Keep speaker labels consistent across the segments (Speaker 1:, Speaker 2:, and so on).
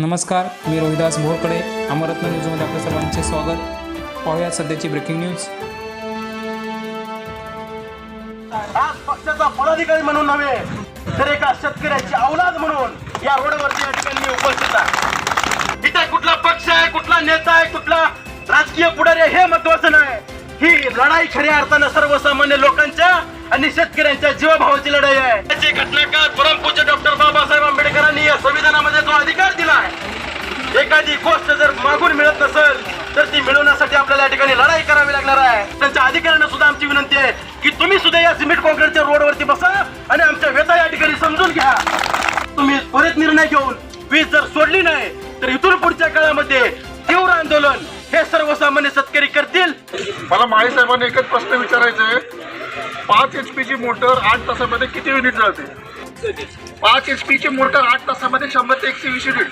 Speaker 1: नमस्कार मी रोहिदास भोरकडे अमरत्न न्यूजमध्ये आपल्या सर्वांचे स्वागत. पाहूया सध्याची ब्रेकिंग न्यूज
Speaker 2: आज पक्षाचा पदाधिकारी म्हणून नव्हे तर एका शेतकऱ्याची अवलाद म्हणून या रोडवरती या ठिकाणी उपस्थित आहे. इथे कुठला पक्ष आहे कुठला नेता आहे कुठला राजकीय पुढारी हे महत्वाचं नाही. ही लढाई खऱ्या अर्थानं सर्वसामान्य लोकांच्या आणि शेतकऱ्यांच्या जीवभावाची लढाई आहे. त्याची घटनाकार परमपूज्य डॉक्टर बाबासाहेब आंबेडकरांनी या संविधानामध्ये जो अधिकार दिला आहे एखादी गोष्ट जर मागून मिळत नसेल तर ती मिळवण्यासाठी आपल्याला या ठिकाणी लढाई करावी लागणार आहे. त्यांच्या अधिकाऱ्यांना सुद्धा आमची विनंती आहे की तुम्ही सुद्धा या सिमेंट कॉन्क्रीटच्या रोडवरती बसा आणि आमच्या व्यथा या ठिकाणी समजून घ्या. तुम्ही त्वरित निर्णय घेऊन वीज जर सोडली नाही तर इथून पुढच्या काळामध्ये तीव्र आंदोलन हे सर्वसामान्य शेतकरी करतील.
Speaker 3: मला माळी साहेबांना एकच प्रश्न विचारायचा आहे. पाच एच ची मोटर आठ तासामध्ये किती युनिट जाते पाच एच ची मोटर आठ तासामध्ये शंभर ते एकशे वीस युनिट.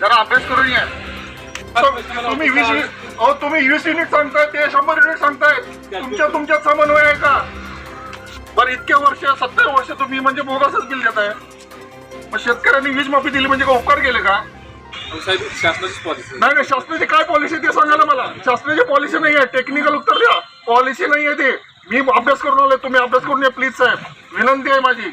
Speaker 3: जरा अभ्यास करून या. तो- तुम्ही वीस अहो तुम्ही वीस युनिट सांगताय ते शंभर युनिट सांगताय. तुमच्या तुमच्यात समन्वय आहे का? बरं इतक्या वर्ष सत्तर वर्ष तुम्ही म्हणजे बोगसच बिल देताय. मग शेतकऱ्यांनी वीज माफी दिली म्हणजे का उपकार केले का? नाही नाही शासनाची काय पॉलिसी ते सांगा ना मला. शासनाची पॉलिसी नाही आहे. टेक्निकल उत्तर द्या. पॉलिसी नाही आहे ते. मी अभ्यास करून आलोय तुम्ही अभ्यास करून या प्लीज़ साहेब विनंती आहे माझी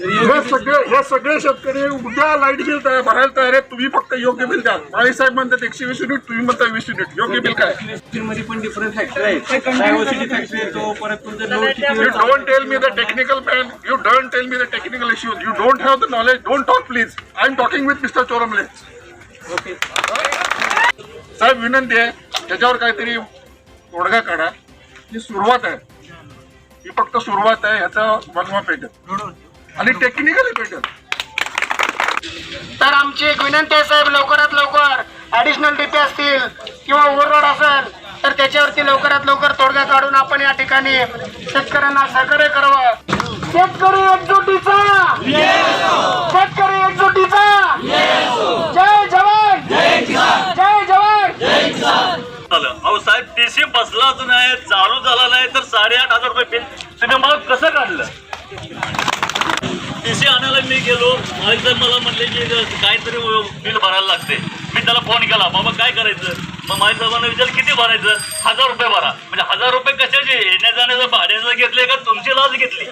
Speaker 3: हे सगळे हे सगळे शेतकरी उद्या लाईट बिल तयार भरायला तयार आहेत तुम्ही फक्त योग्य बिल द्या माळी साहेब म्हणतात एकशे वीस युनिट तुम्ही म्हणता वीस युनिट योग्य बिल काय
Speaker 4: मध्ये पण डिफरंट फॅक्टर आहे
Speaker 3: me the technical man. You don't tell me the technical issues. You don't have the knowledge. Don't talk, please. I'm talking with Mr. Choramle.
Speaker 4: Okay
Speaker 3: साहेब विनंती आहे त्याच्यावर काहीतरी तोडगा काढा ही सुरुवात आहे ही फक्त सुरुवात आहे ह्याचा बनवा पेटेल. आणि टेक्निकली पेटेल.
Speaker 2: तर आमची एक विनंती आहे साहेब लवकरात लवकर ऍडिशनल डीपी असतील किंवा ओव्हरलोड असेल तर त्याच्यावरती लवकरात लवकर तोडगा काढून आपण या ठिकाणी शेतकऱ्यांना सहकार्य करावं. शेतकरी एकजुटीचा! शेतकरी एकजुटीचा! जय जवान जय जवान
Speaker 5: आलं. अहो साहेब टीसी बसलाच नाही चालू झाला नाही तर साडेआठ हजार रुपये बिल तुम्ही मला कसं काढलं? टीसी आणायला मी गेलो. मालिक मला म्हणले की काहीतरी बिल भरायला लागते. मी त्याला फोन केला. बाबा काय करायचं? मग माझ्या साहेबांना विचारलं किती भरायचं? हजार रुपये भरा. म्हणजे हजार रुपये कशाचे? येण्या जाण्याचं भाड्याचं घेतले का? तुमची लाच घेतली.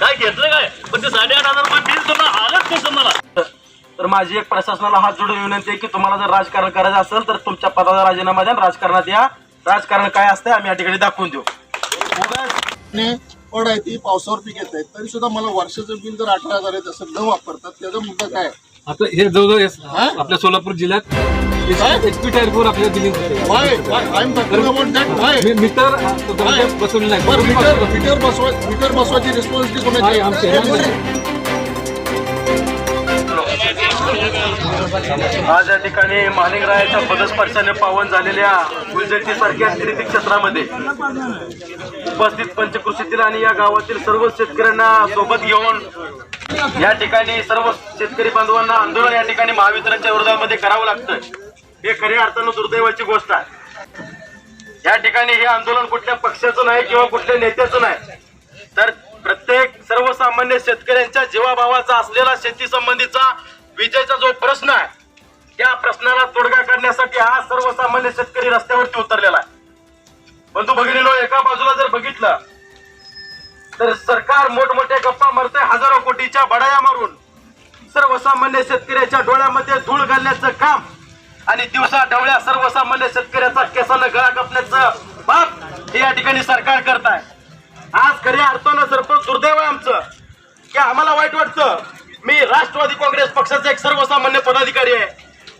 Speaker 5: काय घेतलं काय? पण ते साडेआठ हजार रुपये बिल तुम्हाला आलंच कसं मला?
Speaker 2: तर माझी एक प्रशासनाला हात जोडून विनंती आहे की तुम्हाला जर राजकारण करायचं असेल तर तुमच्या पदाचा राजीनामा द्या आणि राजकारणात या राजकारण काय असते आम्ही या ठिकाणी दाखवून देऊ.
Speaker 6: ने पड आहे ती पावसावर पीक येत आहे तरी सुद्धा मला वर्षाचं बिल जर अठरा हजार येत असेल न वापरतात त्याचा मुद्दा काय आहे?
Speaker 7: आता हे जवळजवळ हे आपल्या सोलापूर जिल्ह्यात एचपी टायरपूर आपल्याला दिली? मीटर बसवले नाही.
Speaker 6: मीटर बसवायची रिस्पॉन्सिबिलिटी कोणाची
Speaker 2: आज या ठिकाणी मालिंगरायाच्या पदस्पर्शाने पावन झालेल्या गुलजटी सारख्या कृती क्षेत्रामध्ये उपस्थित पंचकृषीतील आणि या गावातील सर्व शेतकऱ्यांना सोबत घेऊन या ठिकाणी सर्व शेतकरी बांधवांना आंदोलन या ठिकाणी महावितरणच्या विरोधामध्ये करावं लागतं हे खऱ्या अर्थानं दुर्दैवाची गोष्ट आहे. या ठिकाणी हे आंदोलन कुठल्या पक्षाचं नाही किंवा कुठल्या नेत्याचं नाही. तर प्रत्येक सर्वसामान्य शेतकऱ्यांच्या जीवाभावाचा असलेला शेती संबंधीचा विजेचा जो प्रश्न आहे त्या प्रश्नाला तोडगा काढण्यासाठी हा सर्वसामान्य शेतकरी रस्त्यावरती उतरलेला आहे. बंधू भगिनीनो एका बाजूला जर बघितलं तर सरकार मोठमोठ्या गप्पा मारते हजारो कोटीच्या बडाया मारून. सर्वसामान्य शेतकऱ्याच्या डोळ्यामध्ये धूळ घालण्याचं काम आणि दिवसा ढवळ्या सर्वसामान्य शेतकऱ्याचा केसानं गळा कापण्याचं बाप हे या ठिकाणी सरकार करत आहे आज खऱ्या अर्थानं सरपंच दुर्दैव आमचं. की आम्हाला वाईट वाटतं. मी राष्ट्रवादी काँग्रेस पक्षाचा एक सर्वसामान्य पदाधिकारी आहे.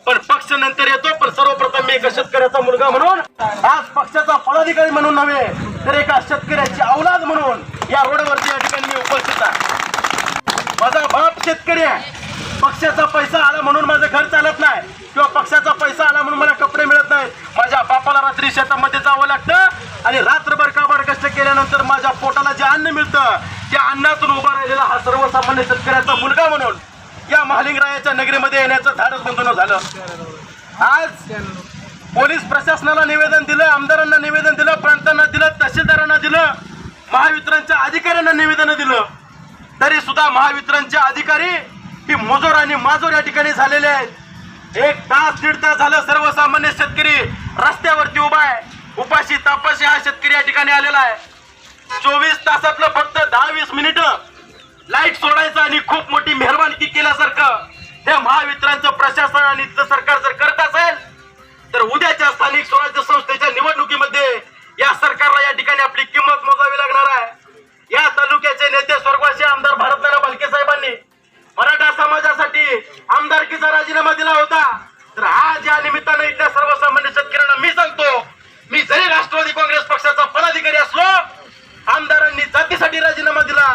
Speaker 2: पण पक्ष नंतर येतो पण सर्वप्रथम मी एका शेतकऱ्याचा मुलगा म्हणून आज पक्षाचा पदाधिकारी म्हणून नव्हे तर एका शेतकऱ्याची अवलाद म्हणून या रोडवरती या ठिकाणी मी उपस्थित आहे. माझा बाप शेतकरी आहे. पक्षाचा पैसा आला म्हणून माझं घर चालत नाही किंवा पक्षाचा पैसा आला म्हणून मला कपडे मिळत नाहीत. माझ्या बापाला रात्री शेतामध्ये जावं लागतं आणि रात्रभर काबाड कष्ट केल्यानंतर माझ्या पोटाला जे अन्न मिळतं त्या अन्नातून उभा राहिलेला हा सर्वसामान्य शेतकऱ्याचा मुलगा म्हणून या महालिंगरायाच्या नगरीमध्ये येण्याचं धाडस बंधन झालं. आज पोलीस प्रशासनाला निवेदन दिलं आमदारांना निवेदन दिलं प्रांतांना दिलं तहसीलदारांना दिलं महावितरणच्या अधिकाऱ्यांना निवेदन दिलं. तरी सुद्धा महावितरणचे अधिकारी ही मजूर आणि माजोर या ठिकाणी झालेले आहेत. एक तास दीड तास झालं सर्वसामान्य शेतकरी रस्त्यावरती उभा आहे. उपाशी तापाशी हा शेतकरी या ठिकाणी आलेला आहे. चोवीस तासातलं फक्त दहा वीस मिनिट. लाइट सोडायचं आणि खूप मोठी मेहरबानी केल्यासारखं हे महावितरणचं प्रशासन आणि सरकार जर करत असेल तर उद्याच्या स्थानिक स्वराज्य संस्थेच्या निवडणुकीमध्ये या सरकारला या ठिकाणी आपली किंमत मोजावी लागणार आहे. या तालुक्याचे नेते स्वर्गवासी आमदार भारतनारायण भालके साहेबांनी मराठा समाजासाठी आमदारकीचा राजीनामा दिला होता. तर आज या निमित्तानं इथल्या सर्वसामान्य शेतकऱ्यांना मी सांगतो मी जरी राष्ट्रवादी काँग्रेस पक्षाचा पदाधिकारी असलो आमदारांनी जातीसाठी राजीनामा दिला.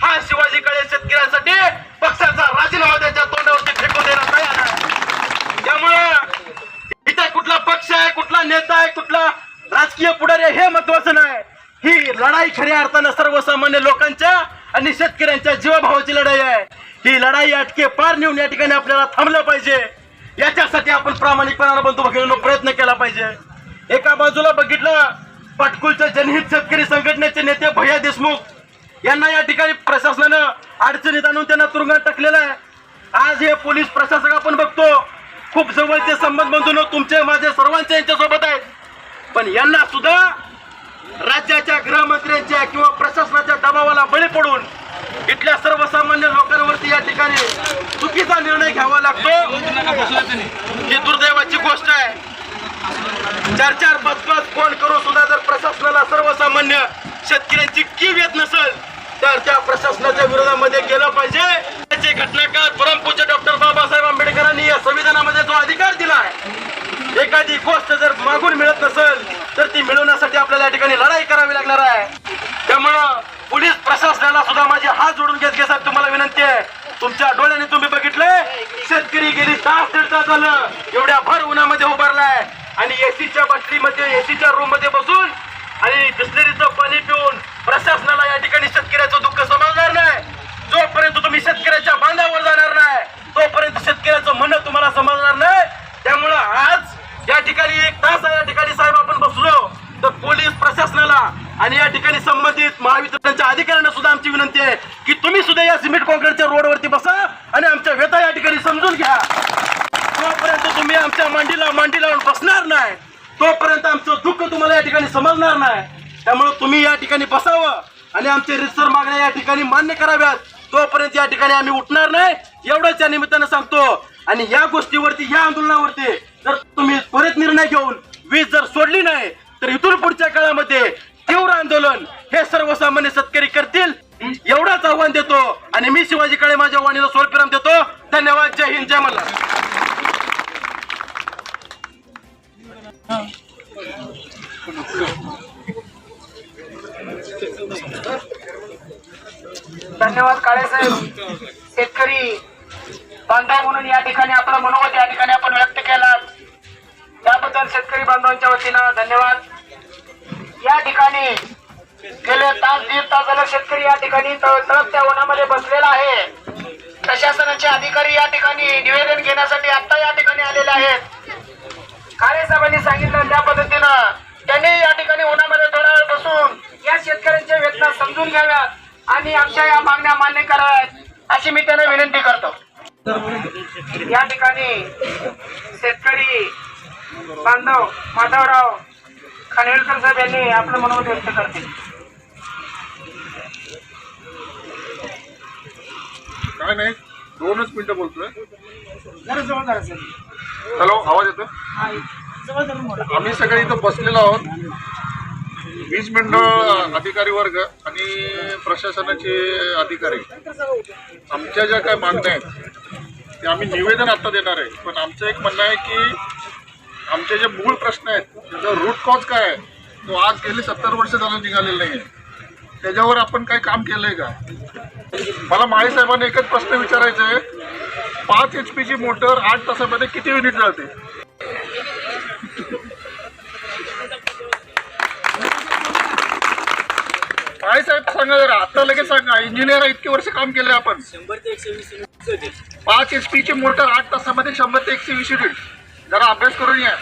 Speaker 2: हा शिवाजी काळे शेतकऱ्यांसाठी पक्षाचा राजीनामा त्याच्या तोंडावरती फेकून द्यायला तयार आहे. त्यामुळं इथे कुठला पक्ष आहे कुठला नेता आहे कुठला राजकीय पुढारी हे महत्वाचं नाही. ही लढाई खऱ्या अर्थानं सर्वसामान्य लोकांच्या आणि शेतकऱ्यांच्या जीवाभावाची लढाई आहे. ही लढाई अटके पार नेऊन या ठिकाणी आपल्याला थांबलं पाहिजे. याच्यासाठी आपण प्रामाणिकपणानं बंधू घेऊन प्रयत्न केला पाहिजे. एका बाजूला बघितलं पाटकुलच्या जनहित शेतकरी संघटनेचे नेते भैया देशमुख यांना या ठिकाणी प्रशासनानं अडचणीत आणून त्यांना तुरुंगात टाकलेलं आहे. आज हे पोलीस प्रशासक आपण बघतो. खूप जवळचे संबंध बंधून तुमचे माझे सर्वांचे यांच्यासोबत आहेत. पण यांना सुद्धा राज्याच्या गृहमंत्र्यांच्या किंवा प्रशासनाच्या दबावाला बळी पडून इथल्या सर्वसामान्य लोकांवरती या ठिकाणी चुकीचा निर्णय घ्यावा लागतो. ही दुर्दैवाची गोष्ट आहे. चार चार पाच पाच फोन करून सुद्धा जर प्रशासनाला सर्वसामान्य शेतकऱ्यांची कीव येत नसेल तर त्या प्रशासनाच्या विरोधामध्ये गेलं पाहिजे. त्याचे घटनाकार परमपूज्य डॉक्टर बाबासाहेब आंबेडकरांनी या संविधानामध्ये जो अधिकार दिला आहे एखादी गोष्ट जर मागून मिळत नसेल तर ती मिळवण्यासाठी आपल्याला या ठिकाणी लढाई करावी लागणार आहे. त्यामुळं पोलीस प्रशासनाला सुद्धा माझे हात जोडून घेत घे साहेब तुम्हाला विनंती आहे. तुमच्या डोळ्याने तुम्ही बघितलंय शेतकरी गेली तास दीड तास झालं एवढ्या भर उन्हामध्ये उभारलाय. आणि एसीच्या बाटलीमध्ये एसीच्या रूममध्ये बसून आणि बिस्लरीचं पाणी पिऊन प्रशासनाला या ठिकाणी शेतकऱ्याचं दुःख समजणार नाही. जोपर्यंत तुम्ही शेतकऱ्याच्या बांधावर जाणार नाही तोपर्यंत शेतकऱ्याचं म्हणणं तुम्हाला समजणार नाही. त्यामुळं आज या ठिकाणी एक तास या ठिकाणी साहेब आपण बसलो. तर पोलीस प्रशासनाला आणि या ठिकाणी संबंधित महावितरणच्या अधिकाऱ्यांना सुद्धा आमची विनंती आहे की तुम्ही सुद्धा या सिमेंट कॉन्क्रीटच्या रोडवरती बसा आणि आमच्या व्यथा या ठिकाणी समजून घ्या. आमच्या मांडीला मांडी लावून बसणार नाही. तोपर्यंत आमचं दुःख तुम्हाला या ठिकाणी समजणार नाही. त्यामुळे तुम्ही या ठिकाणी बसावं आणि आमचे रिसर मागण्या या ठिकाणी मान्य कराव्यात. तोपर्यंत या ठिकाणी आम्ही उठणार नाही. एवढंच या निमित्तानं सांगतो. आणि या गोष्टीवरती या आंदोलनावरती जर तुम्ही त्वरित निर्णय घेऊन वीज जर सोडली नाही तर इथून पुढच्या काळामध्ये तीव्र आंदोलन हे सर्वसामान्य शेतकरी करतील. एवढाच आव्हान देतो. आणि मी शिवाजी काळे माझ्या वाणीला स्वल्पविराम देतो. धन्यवाद. जय हिंद. जय मल्हार.
Speaker 8: धन्यवाद काळेसाहेब शेतकरी बांधव म्हणून या ठिकाणी आपलं मनोगत या ठिकाणी आपण व्यक्त केला त्याबद्दल शेतकरी बांधवांच्या वतीनं धन्यवाद. या ठिकाणी गेले तास दीड तास झालं शेतकरी या ठिकाणी तळ- तळपत्या वनामध्ये बसलेला आहे. प्रशासनाचे अधिकारी या ठिकाणी निवेदन घेण्यासाठी आता या ठिकाणी आलेले आहेत. काळे साहेबांनी सांगितलं त्या पद्धतीनं त्यांनी या ठिकाणी उन्हामध्ये थोडा वेळ बसून या शेतकऱ्यांच्या वेदना समजून घ्याव्यात आणि आमच्या या मागण्या मान्य कराव्यात अशी मी त्यांना विनंती करतो. या ठिकाणी शेतकरी बांधव माधवराव खानविलकर साहेब यांनी आपलं मनोमत व्यक्त करतील.
Speaker 3: काय नाही दोनच मिनिटं बोलतोय.
Speaker 8: जरा जवळ करा सर
Speaker 3: हॅलो आवाज येतो
Speaker 8: हा,
Speaker 3: आम्ही सगळे इथं बसलेलो आहोत. वीज मंडळ अधिकारी वर्ग आणि प्रशासनाचे अधिकारी. आमच्या ज्या काय मागण्या आहेत ते आम्ही निवेदन आता देणार आहे. पण आमचं एक म्हणणं आहे की आमचे जे मूळ प्रश्न आहेत त्याचा रूट कॉज काय आहे तो आज गेले सत्तर वर्ष झालं निघालेला नाही आहे त्याच्यावर आपण काही काम केलंय का? मला माळी साहेबांना एकच प्रश्न विचारायचा आहे पाच एच पीची मोटर आठ तासामध्ये किती युनिट जाते? काय साहेब सांगा जरा? आता लगेच सांगा. इंजिनियर इतके वर्ष काम केले आपण. पाच एच पी ची मोटर आठ तासामध्ये शंभर ते एकशे वीस युनिट. जरा अभ्यास करून या.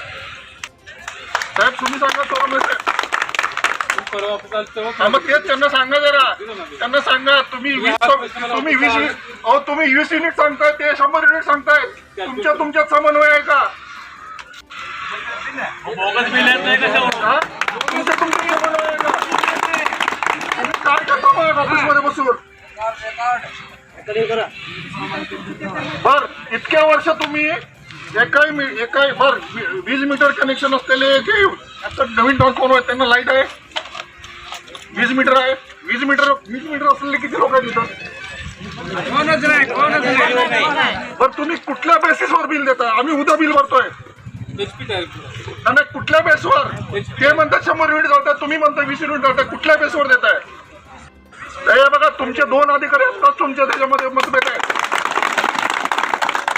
Speaker 3: साहेब तुम्ही सांगा तो
Speaker 7: परवा
Speaker 3: हा, मग तेच त्यांना सांगा जरा. त्यांना सांगा तुम्ही वीस तुम्ही वीस अहो तुम्ही वीस युनिट सांगताय ते शंभर युनिट सांगताय. तुमच्या तुमच्यात समन्वय आहे का?
Speaker 5: बोगस बिल येत नाही कशावर?
Speaker 3: हा? तुमच्या तुमच्यात समन्वय आहे का? तुम्ही काय करता मग ऑफिसमध्ये बसून? बर इतक्या वर्ष तुम्ही एकाही मी- एकाही बर वी- वीज मीटर कनेक्शन असलेले जे आता नवीन ट्रान्सफॉर्मर आहेत त्यांना लाइट आहे. वीज मीटर आहे. वीज मीटर वीज मीटर असलेले किती लोक आहेत इथं? बर तुम्ही कुठल्या बेसिसवर बिल देता आम्ही उद्या बिल भरतोय. नाही, नाही कुठल्या बेसवर ते म्हणतात शंभर युनिट जातात तुम्ही म्हणता वीस युनिट जातात कुठल्या बेसवर देताय? हे बघा तुमचे दोन अधिकारी असतात तुमच्या त्याच्यामध्ये मतभेद आहे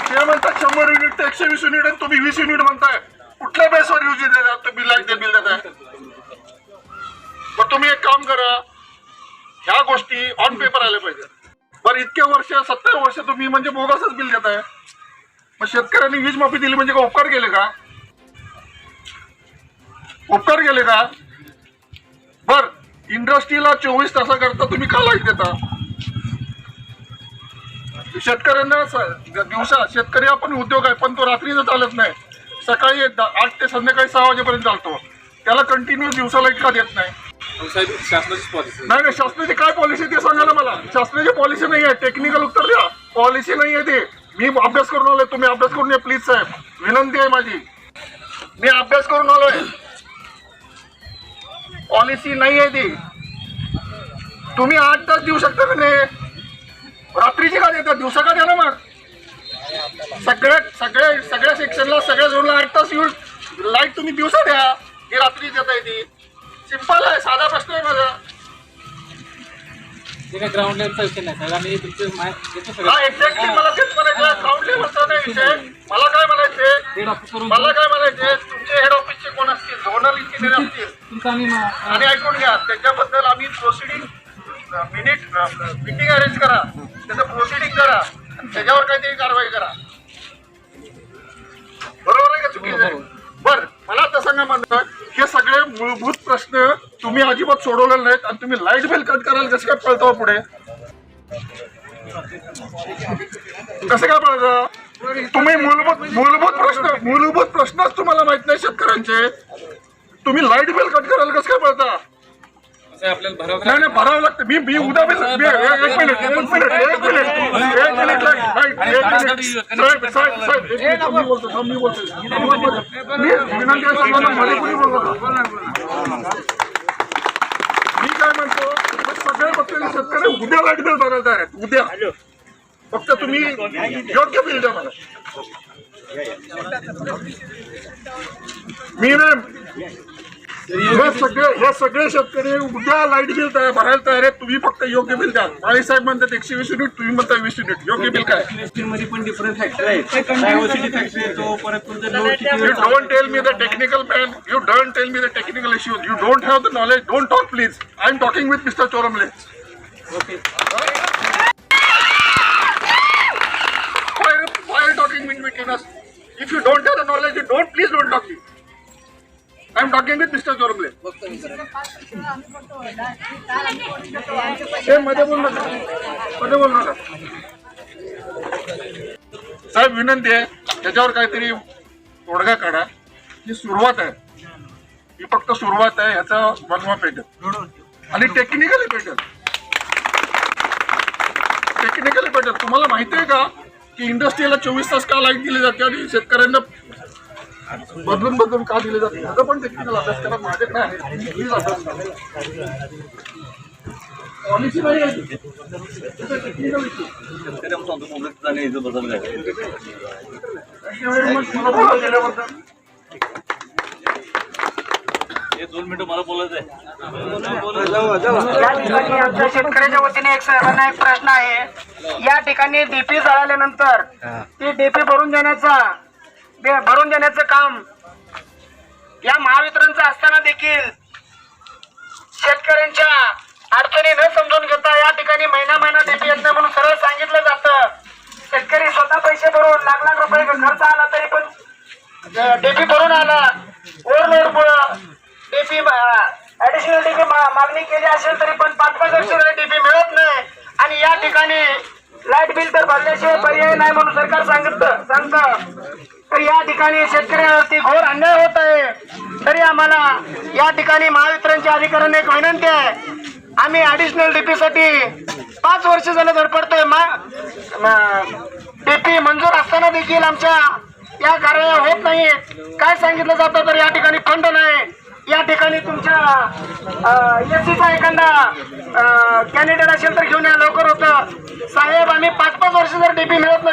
Speaker 3: ते म्हणतात शंभर युनिट ते एकशे वीस युनिट आणि तुम्ही वीस युनिट म्हणताय. कुठल्या बेसवर युज देतात तुम्ही लाइट बिल देताय? मग तुम्ही एक काम करा ह्या गोष्टी ऑन पेपर आल्या पाहिजे बरं इतके वर्ष सत्तर वर्ष तुम्ही म्हणजे बोगसच बिल देताय. मग शेतकऱ्यांनी वीज माफी दिली म्हणजे का उपकार केले का? उपकार केले का? बर इंडस्ट्रीला चोवीस तासाकरता तुम्ही का लाइट देता. शेतकऱ्यांना दिवसा शेतकरी आपण उद्योग आहे पण तो रात्रीचं चालत नाही. सकाळी आठ ते संध्याकाळी सहा वाजेपर्यंत चालतो. त्याला कंटिन्यू दिवसा लाइट का देत नाही.
Speaker 7: साहेब शासनाचीच पॉलिसी
Speaker 3: नाही नाही शासनाची काय पॉलिसी ते सांगा ना मला. शासनाची पॉलिसी नाही आहे. टेक्निकल उत्तर द्या. पॉलिसी नाही आहे ते. मी अभ्यास करून आलोय. तुम्ही अभ्यास करून या प्लीज साहेब. विनंती आहे माझी. मी अभ्यास करून आलोय. पॉलिसी नाही आहे ती. तुम्ही आठ तास देऊ शकता का नाही? रात्रीची का देता? दिवसा का द्या ना मग? सगळ्या सगळ्या सगळ्या सेक्शनला सगळ्या झोनला आठ तास येऊन लाइट तुम्ही दिवसा द्या. ही रात्री देता येते. सिंपल आहे साधा प्रश्न आहे माझा.
Speaker 7: ते काय ग्राउंड लेवलचा विषय नाही साहेब आम्ही तुमचे देतो
Speaker 3: हा एक्झॅक्टली मला तेच म्हणायचं ग्राउंड लेवलचा नाही विषय. मला काय म्हणायचे?
Speaker 7: हेड ऑफिस करून
Speaker 3: मला काय म्हणायचे? तुमचे हेड ऑफिसचे कोण असतील? झोनल इंजिनियर असतील.
Speaker 7: तुमचं आम्ही मा-
Speaker 3: आणि ऐकून घ्या त्याच्याबद्दल आम्ही प्रोसिडिंग मिनिट मिटिंग अरेंज करा. त्याचं प्रोसिडिंग करा. आणि त्याच्यावर काहीतरी कारवाई करा. बरोबर आहे का चुकीचं आहे? बरं मला आता सांगा म्हणलं हे सगळे मूलभूत प्रश्न तुम्ही अजिबात सोडवलेले नाहीत आणि तुम्ही लाइट बिल कट करायला कसं काय पळतो हो पुढे? कसं काय पळतं? तुम्ही मूलभूत मूलभूत प्रश्न मूलभूत प्रश्नच तुम्हाला माहीत नाही शेतकऱ्यांचे. तुम्ही लाइट बिल कट करायला कसं काय पळता?
Speaker 7: आपल्याला भरावं
Speaker 3: नाही नाही भरावं लागतं. मी मी उद्या मी- एक एक मिनिट एक मिनिट एक मिनिट. एक मिनिट लाइट लाइट एक मिनिट. साहेब साहेब साहेब एक मिनिट थांब, मी बोलतो थांब, मी बोलतो. मी विनंती आहे सर्वांना मध्ये कुणी बोलू नका. मी काय म्हणतो हे सगळे शेतकरी उद्या लाइट बिल भरायला तयार आहेत उद्या. फक्त तुम्ही योग्य बिल द्या मला. मी नाही या सगळ्या शेतकरी उद्या लाइट बिल भरायला तयार आहे तुम्ही फक्त योग्य बिल द्या. माळी साहेब म्हणतात एकशे वीस युनिट तुम्ही म्हणता वीस युनिट. योग्य बिल काय?
Speaker 4: मध्ये
Speaker 3: you don't tell me the technical man you don't tell me the technical issue you don't have the
Speaker 4: knowledge
Speaker 3: don't talk please I am talking with mister Choramle if you don't have the knowledge you don't please don't talk you I'm talking with Mr. Choramle. हे मध्ये बोल नका मध्ये बोल नका साहेब विनंती आहे. त्याच्यावर काहीतरी तोडगा काढा. ही सुरुवात आहे. ही फक्त सुरुवात आहे. ह्याचा बनवा पेटेल आणि टेक्निकली पेटेल टेक्निकली पेटेल तुम्हाला माहिती आहे का की इंडस्ट्रीला चोवीस तास का लाइट दिली जाते आणि शेतकऱ्यांना बदलून बदलून का दिले जाते ह्याचा पण टेक्निकल अभ्यास करा माझ्याकडे आहे. मी प्लीज अभ्यास करा. पॉलिसी नाही आहे. ती. टेक्निकल इश्यू मला बोलायला दिल्याबद्दल
Speaker 5: हे दोन मिनिटं मला बोलायचं आहे
Speaker 8: या ठिकाणी आमच्या शेतकऱ्याच्या वतीने एक साहेबांना एक प्रश्न आहे. या ठिकाणी डीपी जळाल्यानंतर ती डीपी भरून देण्याचा भरून देण्याचं काम. या महावितरणचं असताना देखील शेतकऱ्यांच्या अडचणी न समजून घेता या ठिकाणी महिना महिना डीपी येत नाही म्हणून सरळ सांगितलं जातं. शेतकरी स्वतः पैसे भरून लाख लाख रुपये खर्च आला तरी पण डेपी भरून आला. ओव्हरलोड मुळे डीपी ऍडिशनल डेपी मागणी केली असेल तरी पण पाच पाच वर्ष डेपी मिळत नाही. आणि या ठिकाणी लाइट बिल तर भरल्याशिवाय पर्याय नाही म्हणून सरकार सांगत सांगतं. तर या ठिकाणी शेतकऱ्यांवरती घोर अन्याय होत आहे. तरी आम्हाला या ठिकाणी महावितरणच्या अधिकाऱ्यांना एक विनंती आहे. आम्ही ॲडिशनल डीपी साठी पाच वर्ष झालं धडपडतोय. डीपी मंजूर असताना देखील आमच्या या कारवाया होत नाही. काय सांगितलं जातं तर या ठिकाणी फंड नाही. या ठिकाणी तुमच्या एसीचा एखादा कॅन्डिडेट असेल तर घेऊन या लवकर होतं. साहेब आम्ही पाच पाच वर्ष जर डीपी मिळत नाही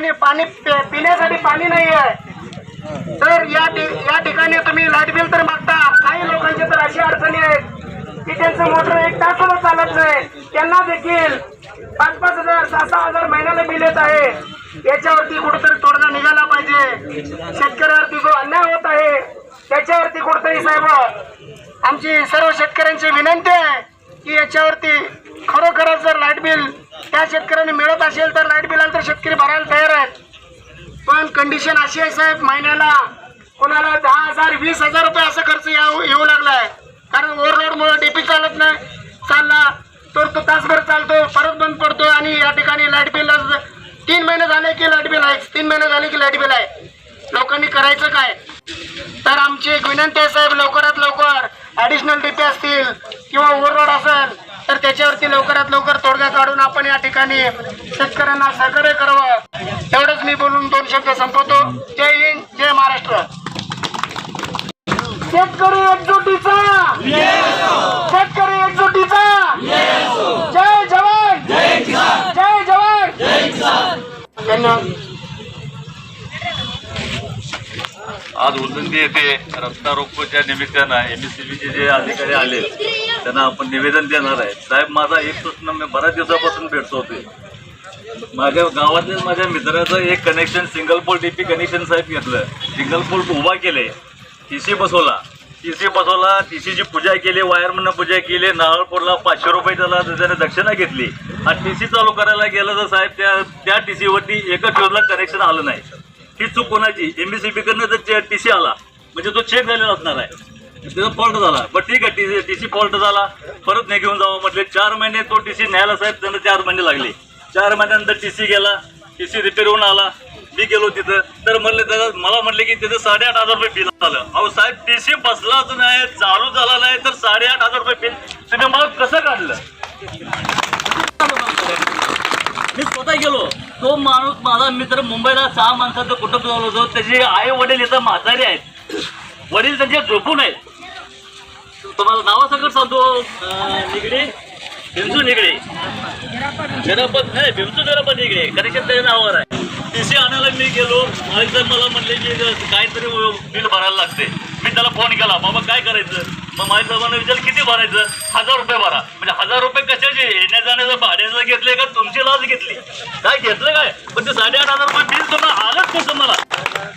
Speaker 8: ठिकाणी पाणी पिण्यासाठी पाणी नाही आहे तर या या ठिकाणी तुम्ही लाइट बिल तर मागता. काही लोकांची तर अशी अडचणी आहेत की त्यांचं मोटर एक तासाला चालत नाही. त्यांना देखील पाच पाच हजार सहा सहा हजार महिन्याला बिल येत आहे. याच्यावरती कुठेतरी तोडगा निघाला पाहिजे. शेतकऱ्यावरती जो अन्याय होत आहे त्याच्यावरती कुठेतरी साहेब आमची सर्व शेतकऱ्यांची विनंती आहे की याच्यावरती खरोखरच जर लाइट बिल त्या शेतकऱ्यांनी मिळत असेल तर लाइट बिलाला तर शेतकरी भरायला तयार आहेत. पण कंडिशन अशी आहे साहेब महिन्याला कोणाला दहा हजार वीस हजार रुपये असं खर्च येऊ येऊ आहे कारण ओव्हरलोडमुळे डीपी चालत नाही. चालला तर तो तासभर चालतो परत बंद पडतो आणि या ठिकाणी लाइट बिल तीन महिने झाले की लाइट बिल आहे. तीन महिने झाले की लाइट बिल आहे. लोकांनी करायचं काय? तर आमची एक विनंती आहे साहेब लवकरात लवकर ॲडिशनल डीपी असतील किंवा ओव्हरलोड असेल तर त्याच्यावरती लवकरात लवकर तोडगा काढून आपण या ठिकाणी शेतकऱ्यांना सहकार्य करावं. एवढंच मी बोलून दोन शब्द संपवतो. जय हिंद जय महाराष्ट्र. शेतकरी एकजुटीचा! शेतकरी एकजुटीचा! जय जवान! जय जवान! धन्यवाद.
Speaker 5: आज उजंदी येथे रस्ता रोकोच्या निमित्तानं एम बी सी बीचे जे अधिकारी आले त्यांना आपण निवेदन देणार आहे. साहेब माझा एक प्रश्न मी बऱ्याच दिवसापासून भेटतो होते माझ्या गावातल्या माझ्या मित्राचं एक connection single pole DP connection साहेब घेतलं. सिंगल पोल उभा केले टीसी बसवला. टीसी बसवला टीसीची पूजा केली वायरमननं पूजा केली नारळपूरला पाचशे रुपये त्याला त्याने दक्षिणा घेतली. आणि टीसी चालू करायला गेलं तर साहेब त्या त्या टी सीवरती एकच दिवसला कनेक्शन आलं नाही. ही चूक कोणाची? एमबीसीबी कडनं जर टी सी आला म्हणजे तो चेक झालेला असणार आहे. म्हणजे त्याचा फॉल्ट झाला. बट ठीक आहे टी टी सी फॉल्ट झाला. परत नाही घेऊन जावं म्हटले. चार महिने तो टी सी न्यायला साहेब त्यांना चार महिने लागले. चार महिन्यानंतर टी सी गेला. टी सी रिपेअर होऊन आला. मी गेलो तिथं. तर म्हणले त्याला मला म्हटले की तिथं साडेआठ हजार रुपये बिल आलं अहो साहेब टी सी बसलाच नाही चालू झाला नाही तर साडेआठ हजार रुपये बिल तुम्ही मला कसं काढलं? मी स्वतः गेलो. तो माणूस माझा मित्र मुंबईला सहा माणसाचं कुटुंब झालं होतं. त्याचे आई वडील इथं म्हातारे आहेत. वडील त्यांचे झोपून आहेत. तुम्हाला नावासकट सांगतो. निगडे? भिमसू निगडे. गणपत नाही भिमसू गणपत निगडे. कनेक्शन त्याच्या नावावर आहे. टीसी आणायला मी गेलो. मालिक मला म्हणले की काहीतरी बिल भरायला लागते. मी त्याला फोन केला. बाबा काय करायचं? मग माझ्या साहेबांना विचार किती भरायचं? हजार रुपये भरा. म्हणजे हजार रुपये कशाचे? येण्या जाण्याचं भाड्याचं घेतले का? तुमची लाच घेतली. काय घेतलं काय? पण ते साडेआठ हजार रुपये बिल तुम्हाला आलंच कसं मला?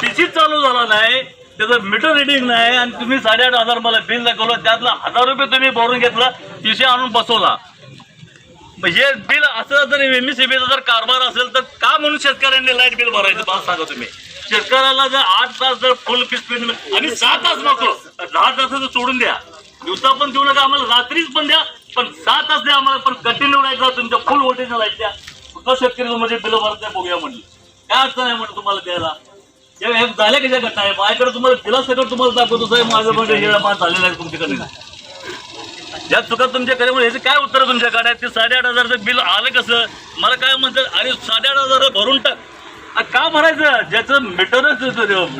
Speaker 5: तिचीच चालू झाला नाही त्याचं मीटर रिडिंग नाही आणि तुम्ही साडेआठ हजार मला बिल दाखवलं त्यातला हजार रुपये तुम्ही भरून घेतला टीसी आणून बसवला. हे बिल असं जर एम एस सीबीचा जर कारभार असेल तर का म्हणून शेतकऱ्यांनी लाइट बिल भरायचं? मला सांगा तुम्ही. शेतकऱ्याला जर आठ तास जर फुल स्पीड आणि सहा तास नको दहा तासाचं सोडून द्या. दिवसा पण देऊ नका आम्हाला रात्रीच पण द्या पण सहा तास द्या आम्हाला पण कंटिन्यू लाइट द्या तुमच्या फुल व्होल्टेज लाइट द्या. कुठं शेतकरी म्हणजे बिल भरत बघूया म्हणली. काय अडचण आहे म्हणलं तुम्हाला द्यायला? हे झाल्या कशा घटना आहे? माझ्याकडे तुम्हाला दिला सगळं तुम्हाला दाखवतो साहेब माझं म्हणजे हे मात झालेलं आहे तुमच्याकडे या चुका तुमच्याकडे म्हणजे याचं काय उत्तर तुमच्याकडे आहे? ते साडेआठ हजारचं बिल आलं कसं? मला काय म्हणतात आणि साडेआठ हजार भरून टाक. का भरायचं? ज्याचं मीटरच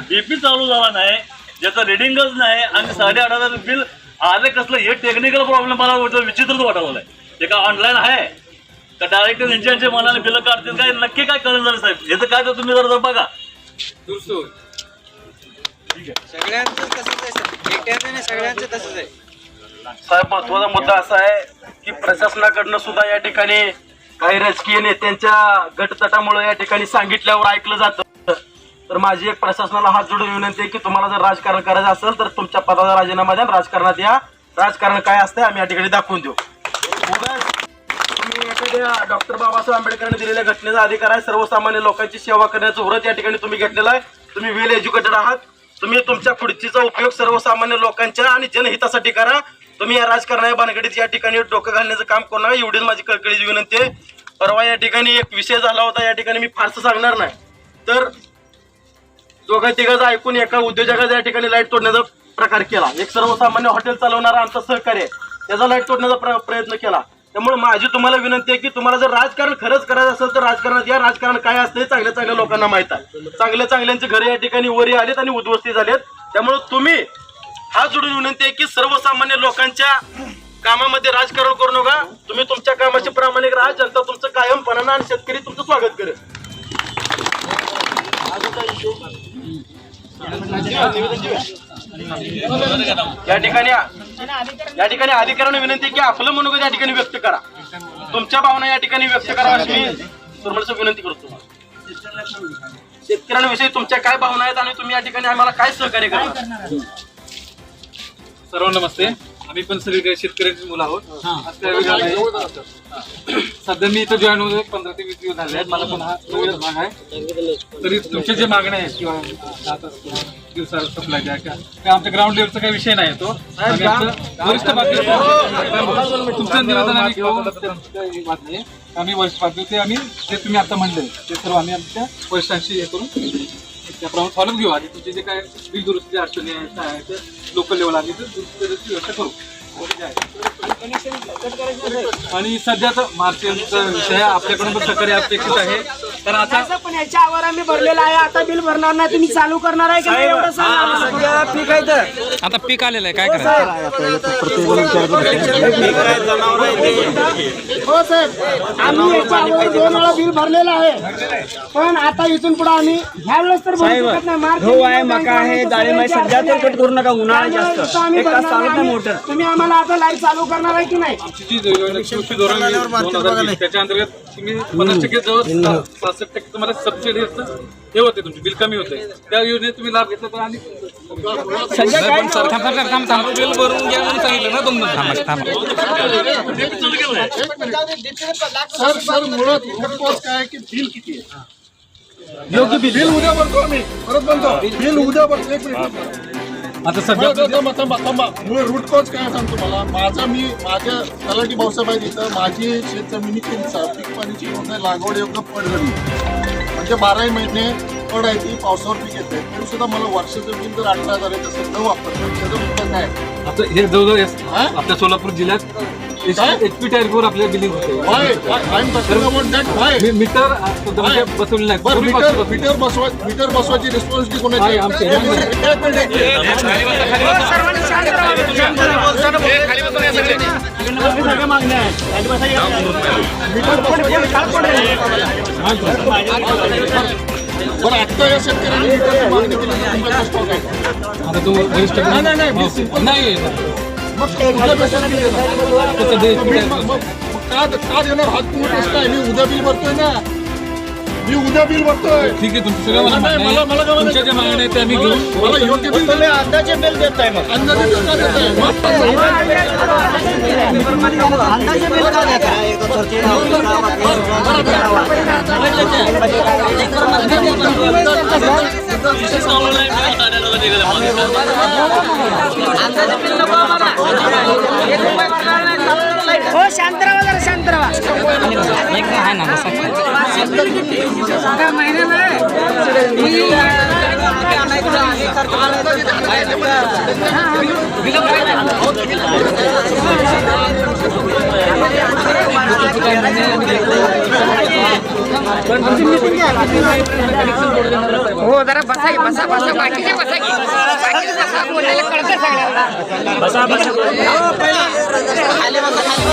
Speaker 5: डीपी चालू झाला नाही ज्याचं रिडिंगच नाही आणि साडेआठ हजार बिल आलं कसलं हे टेक्निकल प्रॉब्लेम मला वाटतं विचित्रच वाटावं आहे ते काय ऑनलाईन आहे? का डायरेक्ट त्यांच्या मनाने बिलं काढतील काय? नक्की काय कळलं झालं साहेब. याचं काय तर तुम्ही जरा जर बघा.
Speaker 4: सगळ्यांचं तसंच आहे सर. एकट्याचं नाही सगळ्यांचं तसंच आहे.
Speaker 2: साहेब महत्त्वाचा मुद्दा असा आहे की प्रशासनाकडनं सुद्धा या ठिकाणी काही राजकीय नेत्यांच्या गटतटामुळे या ठिकाणी सांगितल्यावर ऐकलं जातं. तर माझी एक प्रशासनाला हात जोडून विनंती आहे की तुम्हाला जर राजकारण करायचं असेल तर तुमच्या पदाचा राजीनामा द्या राजकारणात या. राजकारण काय असतं आम्ही या ठिकाणी दाखवून देऊ. तुम्ही एखाद्या डॉक्टर बाबासाहेब आंबेडकरांनी दिलेल्या घटनेचा अधिकार आहे. सर्वसामान्य लोकांची सेवा करण्याचं व्रत या ठिकाणी तुम्ही घेतलेलं आहे. तुम्ही वेल एज्युकेटेड आहात. तुम्ही तुमच्या खुर्चीचा उपयोग सर्वसामान्य लोकांच्या आणि जनहितासाठी करा. तुम्ही या राजकारणाच्या भानगडीत या ठिकाणी डोकं घालण्याचं काम करू नका. एवढीच माझी कळकळीची विनंती आहे. परवा या ठिकाणी एक विषय झाला होता. या ठिकाणी मी फारसं सांगणार नाही. तर दोघं तिघं ऐकून एका उद्योजकाचा या ठिकाणी लाइट तोडण्याचा प्रकार केला. एक सर्वसामान्य हॉटेल चालवणारा आमचा सहकार्य आहे. त्याचा लाइट तोडण्याचा प्र- प्रयत्न केला. त्यामुळे माझी तुम्हाला विनंती आहे की तुम्हाला जर राजकारण खरंच करायचं असेल तर राजकारणात या राजकारण काय असतं हे चांगल्या चांगल्या लोकांना माहीत आहे. चांगल्या चांगल्यांची घरे या ठिकाणी वरी आलेत आणि उद्ध्वस्ती झालेत. त्यामुळे तुम्ही हा जोडून विनंती आहे की सर्वसामान्य लोकांच्या कामामध्ये राजकारण करू नका. तुम्ही तुमच्या कामाचे प्रामाणिक राहा जनता तुमचं कायमपणानं आणि शेतकरी तुमचं स्वागत करेल. या ठिकाणी या. ठिकाणी अधिकाऱ्यांना विनंती की आपलं मनोगत या ठिकाणी व्यक्त करा. तुमच्या भावना या ठिकाणी व्यक्त करा अशी मी सुरमळ विनंती करतो शेतकऱ्यांविषयी तुमच्या काय भावना आहेत आणि तुम्ही या ठिकाणी आम्हाला काय सहकार्य करा
Speaker 7: सर्व नमस्ते. आम्ही पण सगळी शेतकऱ्यांची मुलं आहोत. आज त्यावेळी झालं आहे. सध्या मी इथं जॉईन होतो पंधरा ते वीस दिवस झाले आहेत. मला पण हा नवीनच भाग आहे. तरी तुमच्या जे मागण्या आहेत किंवा आता दिवसा सप्लाय द्या किंवा आमच्या ग्राउंड लेवलचा काही विषय नाही तो. आम्ही आमचं वरिष्ठ पातळीवर तुमचं निवेदन आम्ही घेऊन आम्ही वरिष्ठ पातळी ते आम्ही जे तुम्ही आता म्हणले. ते सर्व आम्ही आमच्या वरिष्ठांशी हे करून त्याप्रमाणे फॉलोअप घेऊ आणि तुझे जे काय बिल दुरुस्ती अडचणी आहेत काय आहे ते लोकल लेवल आम्ही तर दुरुस्ती व्यवस्था करू. आणि सध्या तर मार्चचा विषय आहे. आपल्याकडून पण अपेक्षित आहे. तर आता
Speaker 8: पण याच्या आवर आम्ही भरलेला आहे. आता बिल भरणार नाही. तुम्ही चालू करणार आहे का नाही एवढं सांगा.
Speaker 1: आता पीक आलेलं आहे. काय करायचं?
Speaker 8: हो साहेब आम्ही दोन वेळा बिल भरलेलं आहे. पण आता इथून पुढे आम्ही ह्या वेळेस तर भरू शकत नाही. मार्च
Speaker 6: गहू आहे मका आहे डाळिंब आहे. सध्या तर कट करू नका उन्हाळा जास्त.
Speaker 8: आम्ही
Speaker 6: एक तास
Speaker 8: भरणार
Speaker 6: चालत नाही
Speaker 8: नाही.
Speaker 6: मोटर.
Speaker 8: तुम्ही आम्हाला आता लाइट चालू करणार आहे की नाही?
Speaker 7: आमची जी कृषी धोरण दोन हजार वीस त्याच्या अंतर्गत तुम्ही पन्नास टक्के जवळ सहासष्ट टक्के तुम्हाला सबसिडी असतं. हे होते तुमचे बिल कमी होते त्या योजनेत तुम्ही लाभ घेतला तर आणि
Speaker 6: काय
Speaker 1: बिल भरून घ्या म्हणून सांगितलं ना तुम्हाला थांबा थांबा.
Speaker 3: सर सर मुळात root cause काय आहे की बिल किती आहे? योग्य बिल. बिल उद्या भरतो आम्ही. परत म्हणतो बिल उद्या भरतो. एक मिनिट.
Speaker 7: आता सध्या
Speaker 3: थांबा थांबा मूळ रूट कॉज काय सांगतो मला? माझा मी माझ्या तलाठी भाऊसाहेब आहेत इथं माझी शेत जमिनीची सा- पीक पाणीची योजना लागवड योग्य पड झाली म्हणजे बाराही महिने पड आहे ती पावसावर पीक येते तरी सुद्धा मला वर्षाचं बिल जर अठरा हजार आहे तसं न वापरतं. त्याचा मुद्दा काय आहे?
Speaker 7: आता हे जवळजवळ
Speaker 3: हा?
Speaker 7: आपल्या सोलापूर जिल्ह्यात
Speaker 3: काय?
Speaker 7: एच पी टायरवर आपल्या बिलिंग होते. मीटर बसवले नाही.
Speaker 3: मीटर बसवा मीटर बसवायची रिस्पॉन्सिबिलिटी कोणाची
Speaker 7: आहे,
Speaker 3: आहे?
Speaker 7: आमची.
Speaker 3: एक मिनिट, एक मिनिट, एक मिनिट. मीटर बरं आत्ता या शेतकऱ्यांनी मीटरची मागणी केली. तर तुमचा स्टॉक आहे.
Speaker 7: आता तो
Speaker 3: नाही, मी- का का देणार हात तुम्ही प्रश्न आहे मी उद्या बिल भरतोय ना. मी उद्या बिल भरतोय.
Speaker 7: ठीक आहे तुमचं सगळं मला मान्य
Speaker 3: मला- मला काय
Speaker 7: आहे. तुमच्या ज्या मागण्या आहेत त्या आम्ही घेऊन
Speaker 3: मला योग्य बिल
Speaker 6: तुम्ही अंदाजे बिल देताय मग.
Speaker 3: अंदाजे बिल का देताय? मग
Speaker 6: अंदाजे बिल का देताय?
Speaker 8: हो शांत राहा जरा शांत राहा.
Speaker 1: आहे. ना बसा
Speaker 8: हो जरा बसा की, बसा बसा. बाकीचे बसा की. बाकीचे बसा. बोलायला कळतं सगळ्यांना.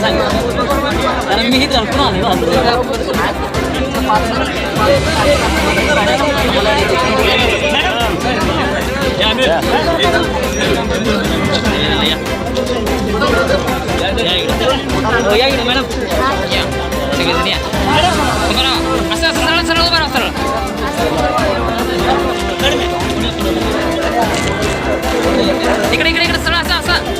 Speaker 6: म्हणून सांगितलं कारण मी हित घालून आले
Speaker 5: या
Speaker 9: इकडे मॅडम या सगळेजण या असं सरळ. बरं सरळ इकडे इकडे इकडे सरळ असं असं